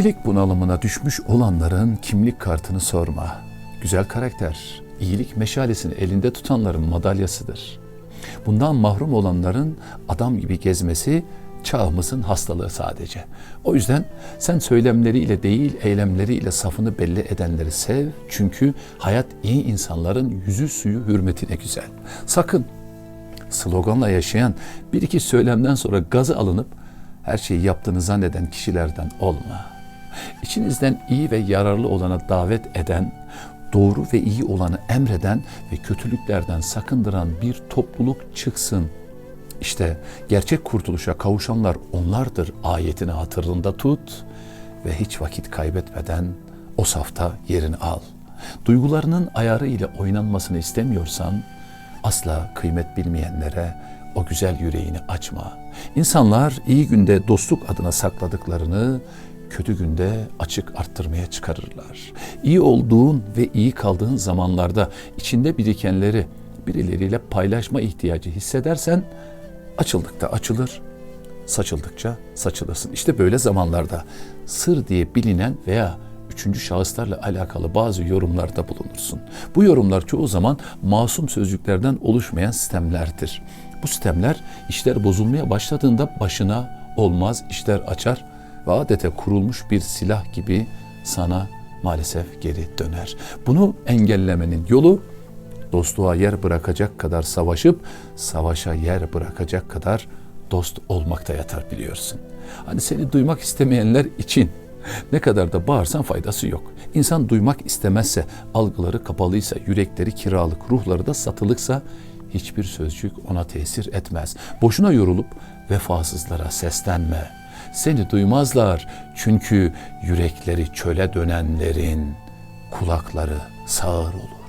Kişilik bunalımına düşmüş olanların kimlik kartını sorma. Güzel karakter, iyilik meşalesini elinde tutanların madalyasıdır. Bundan mahrum olanların adam gibi gezmesi çağımızın hastalığı sadece. O yüzden sen söylemleriyle değil eylemleriyle safını belli edenleri sev. Çünkü hayat iyi insanların yüzü suyu hürmetine güzel. Sakın sloganla yaşayan bir iki söylemden sonra gazı alınıp her şeyi yaptığını zanneden kişilerden olma. İçinizden iyi ve yararlı olana davet eden, doğru ve iyi olanı emreden ve kötülüklerden sakındıran bir topluluk çıksın. İşte gerçek kurtuluşa kavuşanlar onlardır ayetini hatırında tut ve hiç vakit kaybetmeden o safta yerini al. Duygularının ayarı ile oynanmasını istemiyorsan asla kıymet bilmeyenlere o güzel yüreğini açma. İnsanlar iyi günde dostluk adına sakladıklarını kötü günde açık arttırmaya çıkarırlar. İyi olduğun ve iyi kaldığın zamanlarda içinde birikenleri birileriyle paylaşma ihtiyacı hissedersen açıldıkça açılır, saçıldıkça saçılırsın. İşte böyle zamanlarda sır diye bilinen veya üçüncü şahıslarla alakalı bazı yorumlarda bulunursun. Bu yorumlar çoğu zaman masum sözcüklerden oluşmayan sistemlerdir. Bu sistemler işler bozulmaya başladığında başına olmaz işler açar ve adete kurulmuş bir silah gibi sana maalesef geri döner. Bunu engellemenin yolu dostluğa yer bırakacak kadar savaşıp savaşa yer bırakacak kadar dost olmakta yatar biliyorsun. Hani seni duymak istemeyenler için ne kadar da bağırsan faydası yok. İnsan duymak istemezse, algıları kapalıysa, yürekleri kiralık, ruhları da satılıksa hiçbir sözcük ona tesir etmez. Boşuna yorulup vefasızlara seslenme. Seni duymazlar çünkü yürekleri çöle dönenlerin kulakları sağır olur.